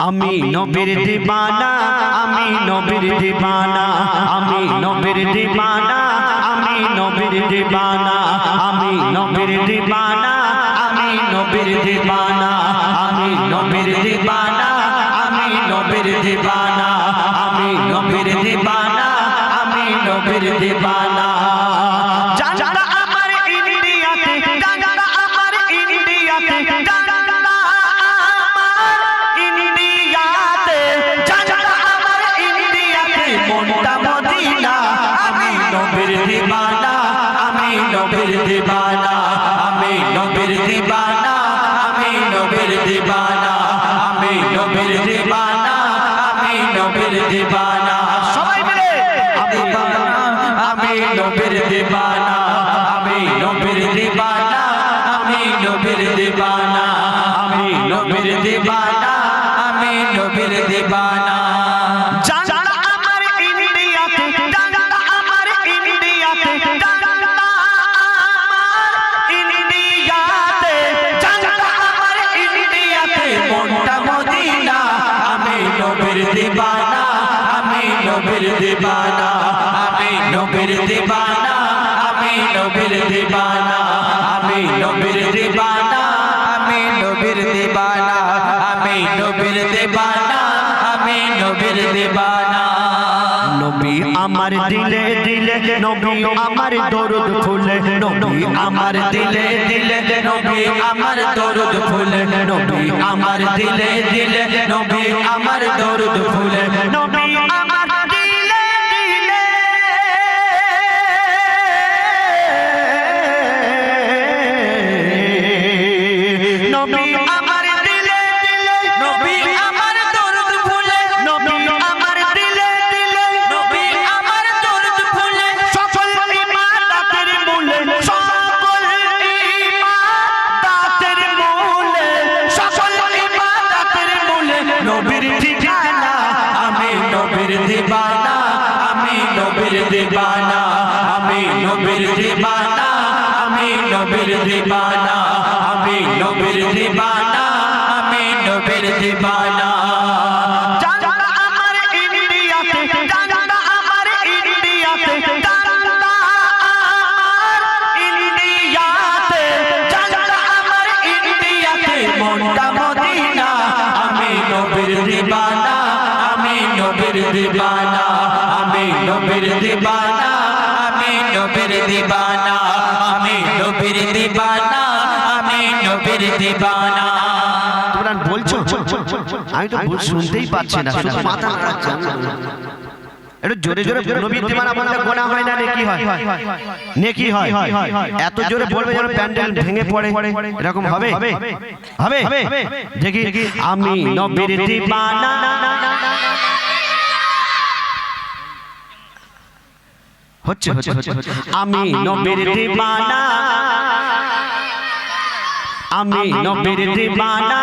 আমি নবীর দিবানা আমি নবীর দিবানা আমি নবীর দিবানা আমি নবীর দিবানা আমি নবীর দিবানা আমি নবীর দিবানা আমি নবীর দিবানা আমি নবীর দিবানা আমি নবীর দিবানা আমি নবীর দিবানা জানটা দিবানা। সবাই মিলে। আমি আমি নবীর দিবানা আমি নবীর দিবানা আমি নবীর দিবানা আমি নবীর দিবানা আমি নবীর দিবানা। জানটা নবীর দিবানা, আমি নবীর দিবানা, আমি নবীর দিবানা, আমি নবীর দিবানা, আমি নবীর দিবানা, আমি নবীর দিবানা, আমি নবীর দিবানা। নবী আমার দিলে দিলে, নবী আমার দরুদ ফুলে নবী আমার দিলে দিলে, নবী আমার দরুদ ফুলে নবী আমার দিলে দিলে, নবী আমার দরুদ ফুলে নবী আমি নবীর দিবানা আমি নবীর দিবানা। দিবানা আমি নবীর দিবানা আমি নবীর দিবানা আমি নবীর দিবানা। দিবানা। তোমরা বলছো? আমি তো শুনতেই পাচ্ছি না শুধু মাথা একটু জোরে জোরে নবীর দিবানা বললে গোনা হয় না নেকি হয়? নেকি হয়? এত জোরে বলবে যেন প্যান্ডেল ভেঙে পড়ে। এরকম হবে? হবে? দেখি আমি নবীর দিবানা। হচ্ছে হচ্ছে হচ্ছে আমি নবীর দিবানা। আমি নবীর দিবানা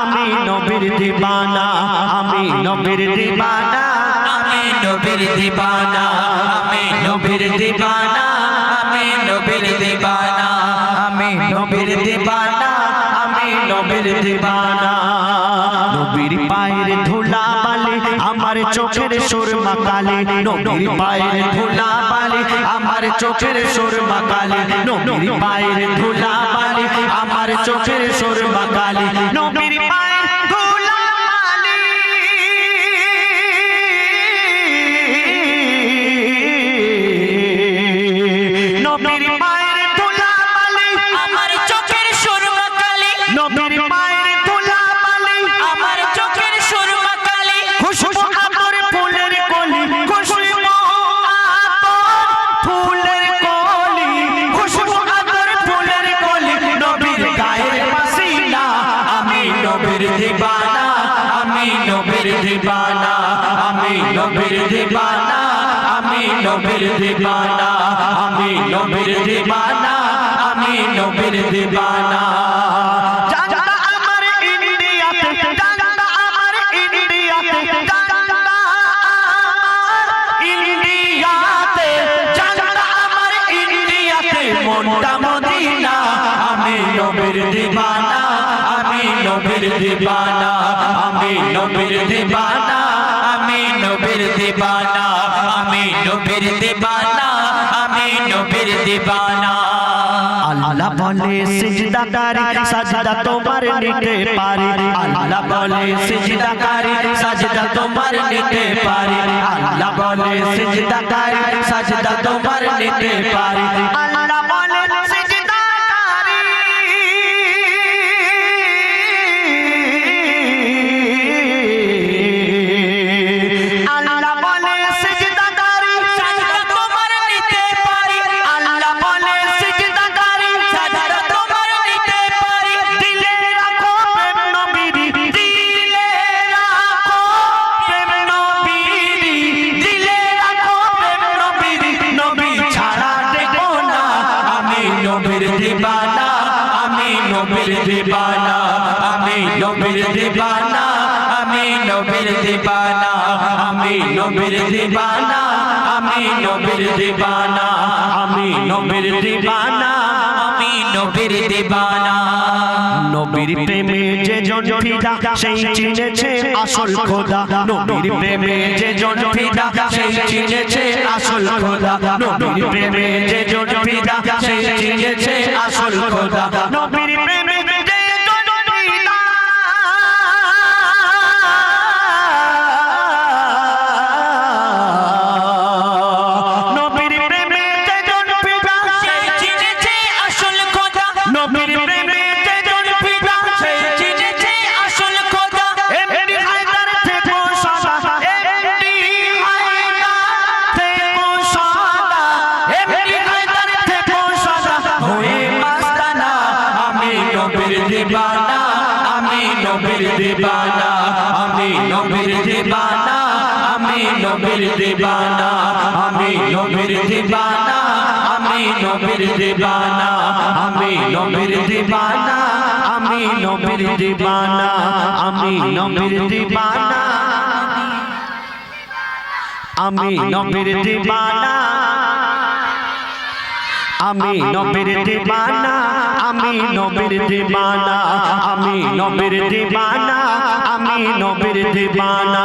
আমি নবীর দিবানা আমি নবীর দিবানা আমি নবীর দিবানা আমি নবীর দিবানা আমি নবীর দিবানা চোখের সুরমা কালি নবীর পায়ের ধুলা বালি। আমার চোখের সুরমা কালি নবীর পায়ের ধুলা বালি। আমার চোখের সুরমা কালি নবীর দিবানা আমি নবীর দিবানা আমি নবীর দিবানা। মনটা মদিনা, আমি নবীর দিবানা, আমি নবীর দিবানা, আমি নবীর দিবানা, আমি নবীর দিবানা, আমি নবীর দিবানা, আমি নবীর দিবানা। আল্লাহ বলে, সিজদাকারী সাজদা তোমার নিতে পারি। আল্লাহ বলে, সিজদাকারী সাজদা তোমার নিতে পারি। আল্লাহ বলে, সিজদাকারী সাজদা তোমার নিতে পারি। আল্লাহ বলে দিবানা, আমি নবীর দিবানা, আমি নবীর দিবানা, আমি নবীর দিবানা, আমি নবীর দিবানা, আমি নবীর দিবানা। নবীর প্রেমে যে জন ফিদা সেই চিনেছে আসল খোদা। নবীর প্রেমে যে জন ফিদা সেই চিনেছে আসল খোদা। নবীর প্রেমে যে জন সেই চিনেছে আসল খোদা। নবীর প্রেমে নবীর দিবানা, আমি নবীর দিবানা, আমি নবীর দিবানা, আমি নবীর দিবানা। আমি নবীর দিবানা, আমি নবীর দিবানা, আমি নবীর দিবানা, আমি নবীর দিবানা, আমি নবীর দিবানা।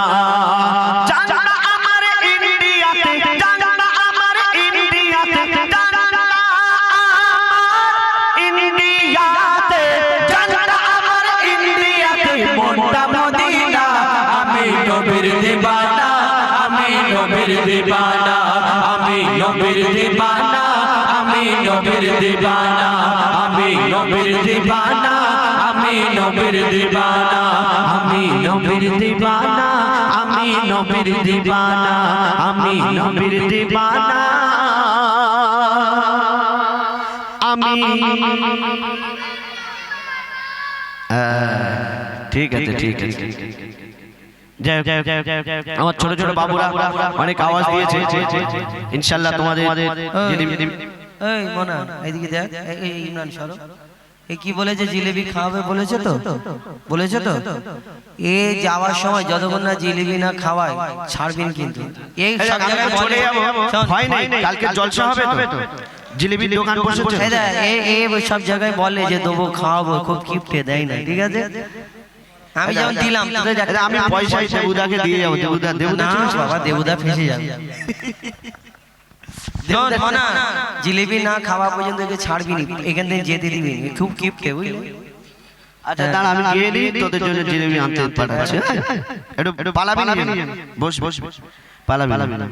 দিবানা আমি নবীর দিবানা আমি নবীর দিবানা আমি নবীর দিবানা আমি নবীর দিবানা আমি নবীর দিবানা আমি নবীর দিবানা আমি নবীর দিবানা। আমি ঠিক আছে ঠিক আছে। আমার ছোট ছোট বাবুরা অনেক আওয়াজ দিয়েছে। ইনশাল্লাহ তোমাদের এই মোনা এইদিকে দেখ। এই- এই ইমরান সরো। কি বলেছে? জিলেবি খাওয়াবে বলেছে তো? বলেছে তো? এ যাওয়ার সময় যতক্ষণ না জিলেবি না খাওয়ায় ছাড়বেন কিন্তু। এই সব জায়গায় চলে যাব। হয় নাই। কালকে জলসা হবে তো? জিলিপির দোকান বসেছে এ এ সব জায়গায় বলে যে দেবো খাওয়াবো খুব কিপ্টে দেয় না ঠিক আছে? আমি যেমন দিলাম তোদের দেখ- আচ্ছা, আমি পয়সা দেবুদাকে দিয়ে যাব দেবুদা দেবুদা না বাবা দেবুদা ফেসে যাবে। জিলেবি না খাওয়া পর্যন্ত ছাড়বি নি এখান থেকে যেতে দিবি খুব কিপটে বুঝলি? আচ্ছা দাঁড়া আমি গিয়ে নিই তোদের জন্য জিলিপি আনতে পাঠাচ্ছি। হ্যাঁ? একটু একটু পালাবি না বস বস বস। পালাবি না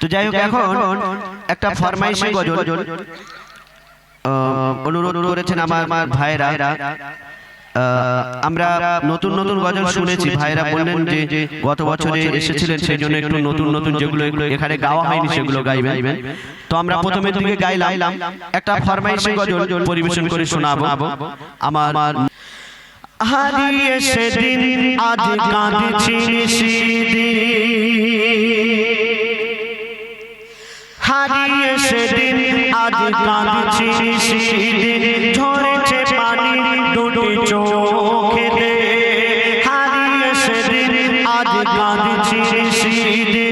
তো যাই হোক এখন একটা ফরমাইশি গজল। আহ, অনুরোধ করেছেন আমার আমার ভাইরা। আমরা নতুন নতুন গজল শুনেছি। ভাইরা বললেন যে গত বছরে এসেছিলেন, সেই জন্য একটু নতুন নতুন যেগুলো এখানে গাওয়া হয়নি, সেগুলো গাইবেন। তো আমরা প্রথমের দিকে গাইলাম, একটা ফরমাইশি গজল পরিবেশন করে শোনাবো। আমার হারিয়ে সেদিন আজ কাঁদছি হারিয়ে সেদিন আজ কাঁদছি ঝরেছে পানি দুটি চোখেতে হারিয়ে সেদিন আজ কাঁদছি সেদিন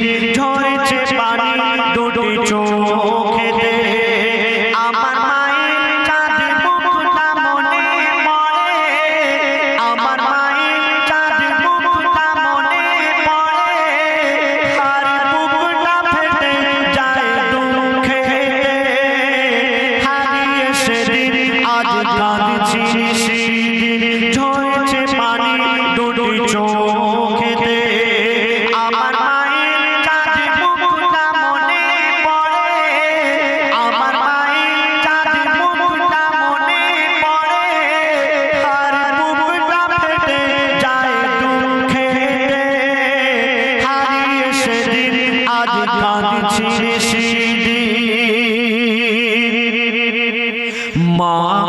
সেদিন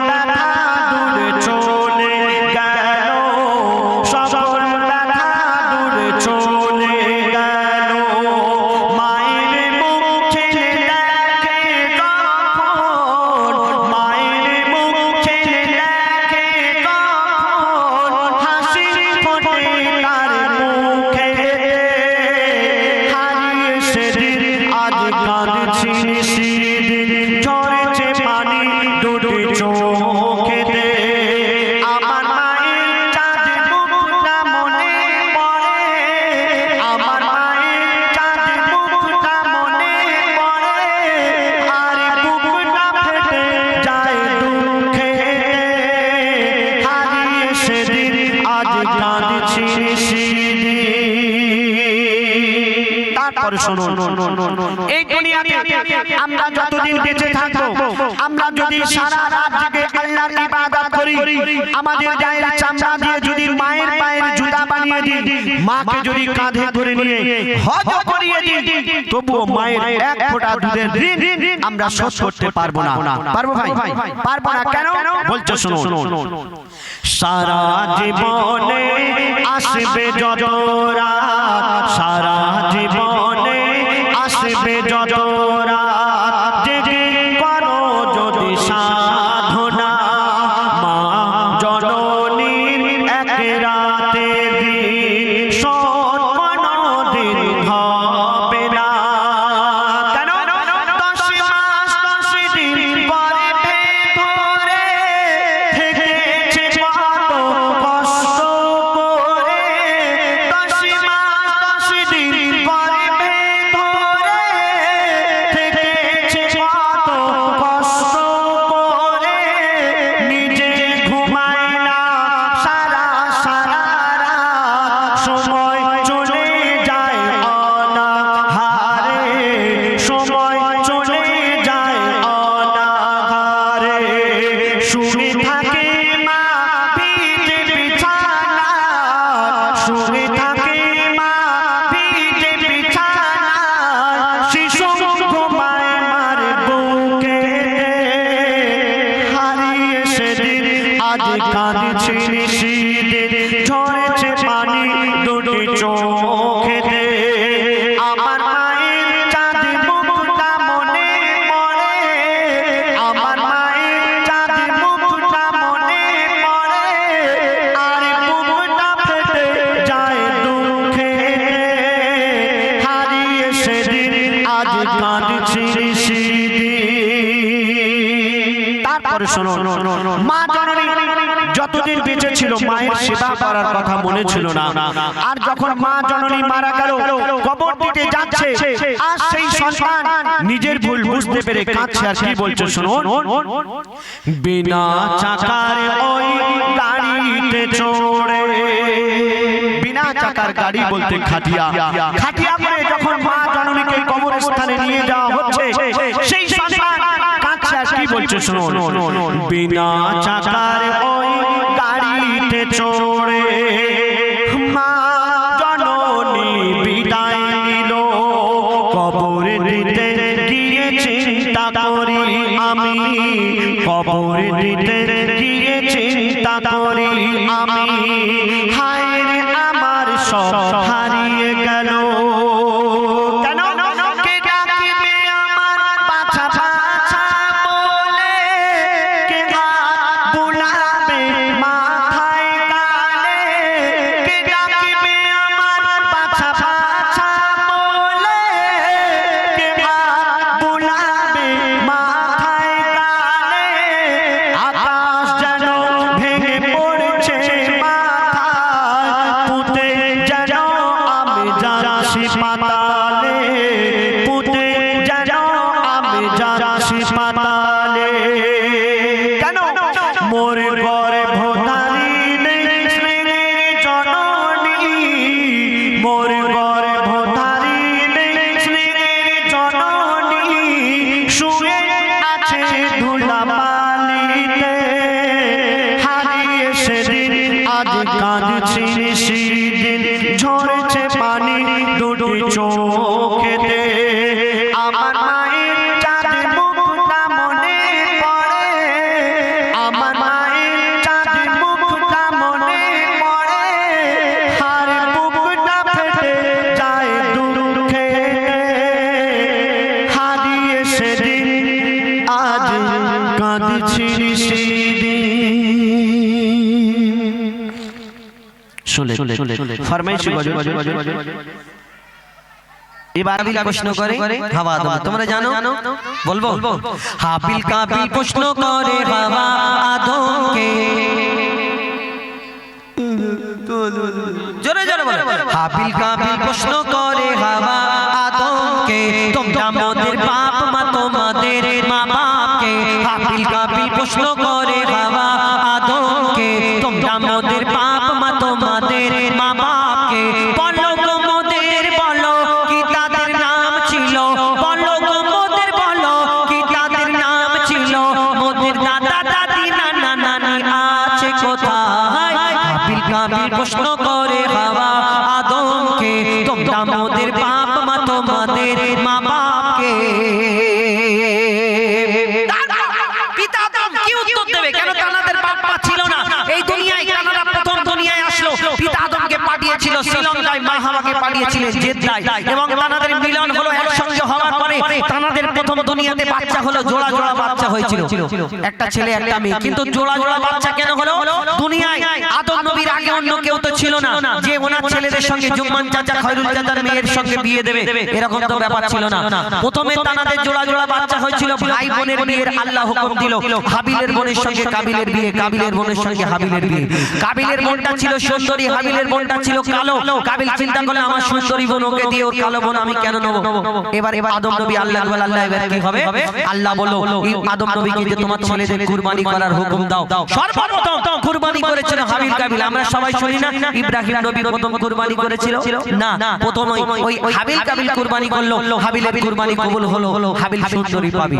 ব্যথা দূরে চলে কাঁদছি সেদিন তারপর এই দুনিয়াতে আমরা যতদিন বেঁচে থাকব, আমরা যদি সারা রাত জেগে আল্লাহর ইবাদত করি, আমাদের গায়ের চামড়া দিয়ে যদি মায়ের পায়ের জুতা বানিয়ে দিই, মাকে যদি কাঁধে ধরে নিয়ে হজ করিয়ে দিই, তবুও মায়ের এক ফোঁটা দুধের ঋণ আমরা শোধ করতে পারব না। পারব ভাই? পারব না কেন? বলছো সারা জীবনে আসবে সারা জীবনে যত কাঁদছি আর যখন মা জননী মারা গেল কবর দিতে যাচ্ছে, আর সেই সন্তান নিজের ভুল বুঝতে পেরে কাঁদছে। আর কি বলছে শুনুন? বিনা চাকার ওই গাড়িতে চড়ে। বিনা চাকার গাড়ি বলতে খাটিয়া। খাটিয়া করে যখন মা জননীকে কবরস্থানে নিয়ে যাওয়া হচ্ছে, সেই সন্তান বিনা চাকার ওই গাড়িতে চড়ে। কবর দিতে গিয়ে চিন্তা করি ফরমাইশ এবার প্রশ্ন করে হাওয়া আদম তোমরা জানো? বলব? হাবিল কাবিল প্রশ্ন করে হাওয়া আদমকে জোরে জোরে বলো। হাবিল কাবিল প্রশ্ন করে হাওয়া আদমকে তোমরা মোদের বাপ মা তোমাদের মা বাপকে। হাবিল কাবিল প্রশ্ন করে হাওয়া দুনিয়াতে বাচ্চা হলো জোড়া জোড়া বাচ্চা হয়েছিল। একটা ছেলে একটা মেয়ে। কিন্তু জোড়া জোড়া বাচ্চা কেন হলো? দুনিয়ায় আদম নবীর ওনার ছেলেদের সঙ্গে জুম্মান চাচা খয়রুল চাচার মেয়ের সঙ্গে বিয়ে দেবে এরকম তো ব্যাপার ছিল না। প্রথমে তানাদের জোড়া জোড়া বাচ্চা হয়েছিল ভাই বোনের বিয়ের আল্লাহ হুকুম দিল হাবিলের বোনের সঙ্গে কাবিলের বিয়ে কাবিলের বোনের সঙ্গে হাবিলের বিয়ে। কাবিলের বোনটা ছিল সুন্দরী হাবিলের বোনটা ছিল কালো। কাবিল চিন্তা করলে আমার সুন্দরী বোন ওকে দিয়ে ওর কালো বোন আমি কেন নেব? এবার এবার আদম নবী আল্লাহ বলে আল্লাহ এবার কি হবে? আল্লাহ বলো আদম নবীকে যে তোমার ছেলেদের কুরবানি করার হুকুম দাও সর্বপ্রথম কুরবানি করেছিল হাবিল কাবিল আমরা সবাই শুনি না ইব্রাহিম নবী প্রথম কুরবানি করেছিল? না প্রথম ওই হাবিল কাবিল কুরবানি করল হাবিলের কুরবানি কবুল হলো হাবিল সুন্দরী পাবি।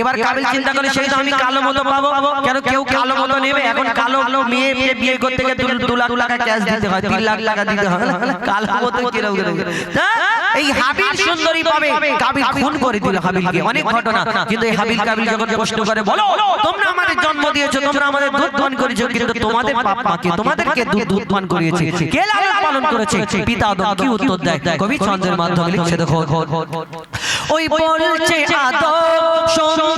এবার কাবিল চিন্তা করে সেই তো আমি কালো মতো পাবো কেন কেউ কালো মতো নেবে? এখন কালো মেয়ে মেয়ে বিয়ে করতে গেলে দু লাখ টাকা ক্যাশ দিতে হয় তিন লাখ টাকা দিতে হয়। কালো মতো কীরকম এই হাবিল সুন্দরী পাবে। কাবিল খুন করে দিল হাবিলকে। অনেক ঘটনা। কিন্তু এই হাবিল কাবিল যখন প্রশ্ন করে বলো তোমরা আমাদের জন্ম দিয়েছ তোমরা আমাদের দুধ পান করেছ কিন্তু তোমাদের বাপ মাকে তোমাদেরকে দুধ দুধ পান করিয়েছে কে লালন পালন করেছে? পিতা আদম কি উত্তর দেয়? কবি ছন্দের মাধ্যমে লিখছে দেখো। ওই বলছে আদম শোনো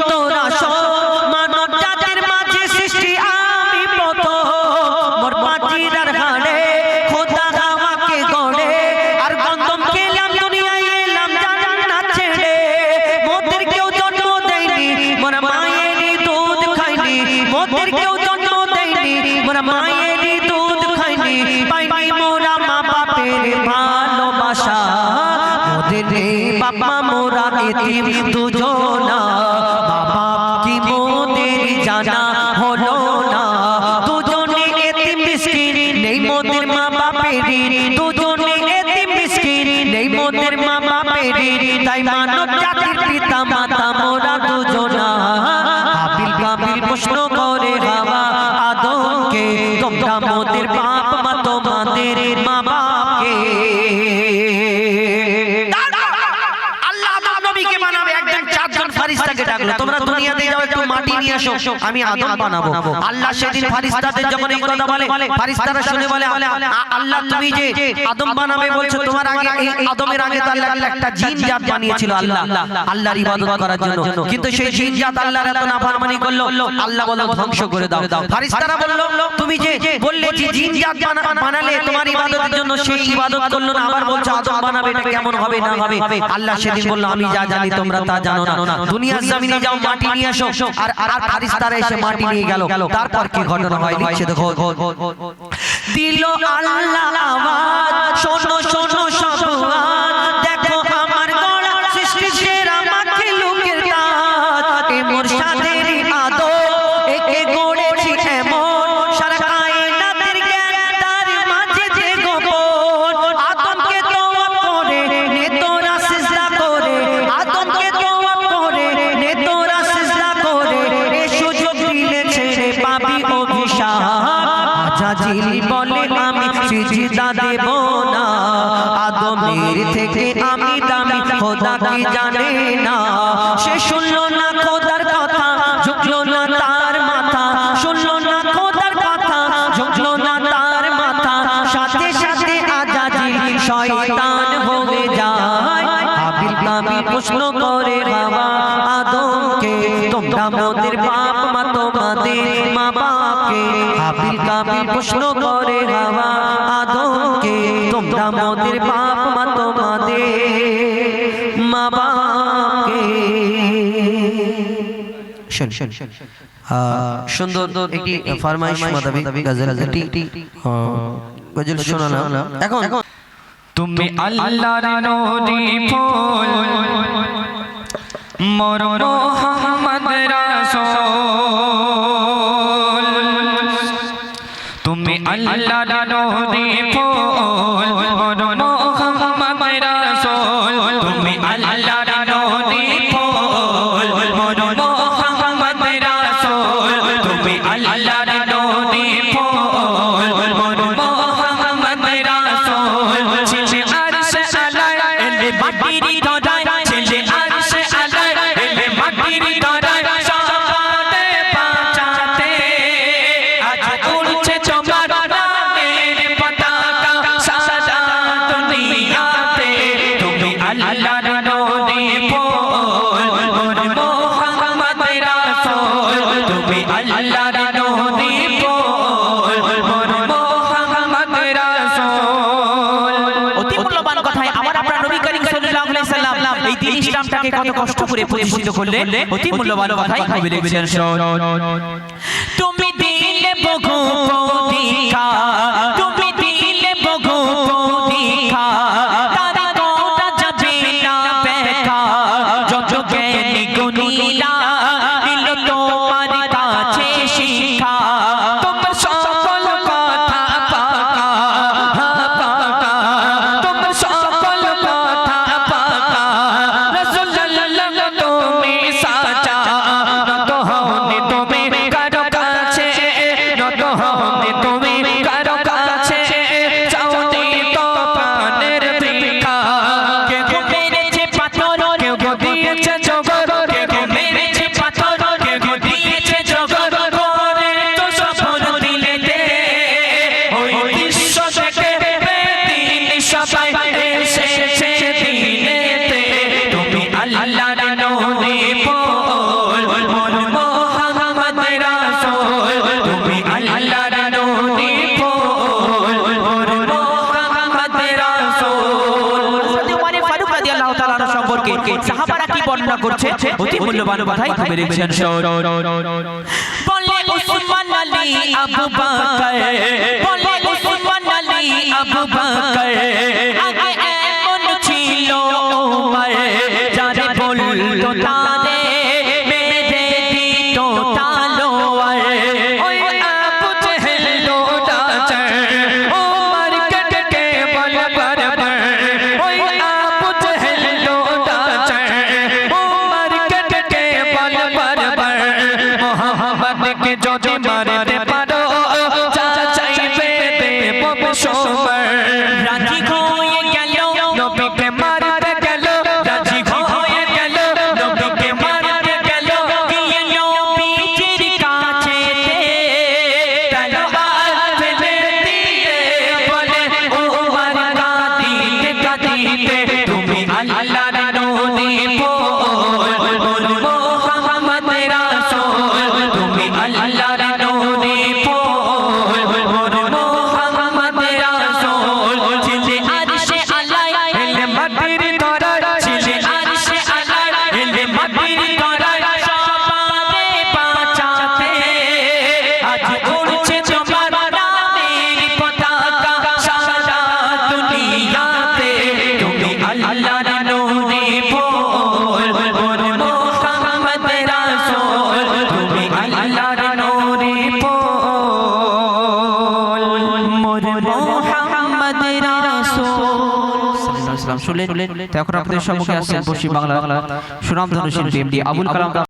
দুজনা আসো আমি আদম বানাবো। আল্লাহ সেদিন ফারিস্তাদের যখন এই কথা বলে ফারিস্তারা শুনে বলে আল্লাহ তুমি যে আদম বানাবে বলছো তোমার আগে আদমের আগে তো আল্লাহ একটা জিন জাত বানিয়েছিল আল্লাহ। আল্লাহর ইবাদত করার জন্য। কিন্তু সেই জিন জাত আল্লাহর এত নাফরমানি করল আল্লাহ বলল ধ্বংস করে দাও। ফারিস্তারা বলল তুমি যে বললে যে জিন জাত বানালে তোমার ইবাদতের জন্য সেই ইবাদত করল না আবার বলছো আদম বানাবে এটা কেমন হবে না হবে? আল্লাহ সেদিন বলল আমি যা জানি তোমরা তা জানো না দুনিয়ার জমিনে যাও মাটি নিয়ে আসো আর আর ফারিস্তারা এসে মাটি নিয়ে গেল। তারপর কি ঘটনা হয়? দেখো। দিল আল্লাহ আওয়াজ। শোনো শোনো। আমি সিজদা দেব না। আদমের থেকে আমি দামি খোদা কি জানে না। সে শুনলো না খোদার কথা ঝুঁকলো না তার মাথা। শুনলো না খোদার কথা ঝুঁকলো না তার মাথা। সাথে সাথে আজাজিল শয়তান হয়ে যায় হাবিল কাবিল প্রশ্ন করে বাবা আদমকে তোমরা মোদের বাপ মা তোমাদের মা বাপকে হাবিল কাবিল প্রশ্ন করে তোমরা মোদের বাপ মা তোমাদের মা বাপকে। শোন শোন শোন সুন্দর একটি ফরমাইশ মোতাবেক গজল একটি গজল শোনালাম। এখন এখন তুমি আল্লাহর নদী ফুল মোর মোহাম্মদ রাসূল। তুমি আল্লাহর নদী কষ্ট করে প্রতিষ্ঠিত করলে অতি মূল্যবান কথাই কবি লিখেছেন তুমি দিলে বহু তুমি দিলে বহু মূল্যবান কথাই লিখছেন শোন বলে উসমান আলী আবু বকর। বলে ওসমান আলী আবু বকর। এখন আপনাদের সম্মুখে আসছেন পশ্চিম বাংলা সুনামধন্য শিল্পী এমডি আবুল কালাম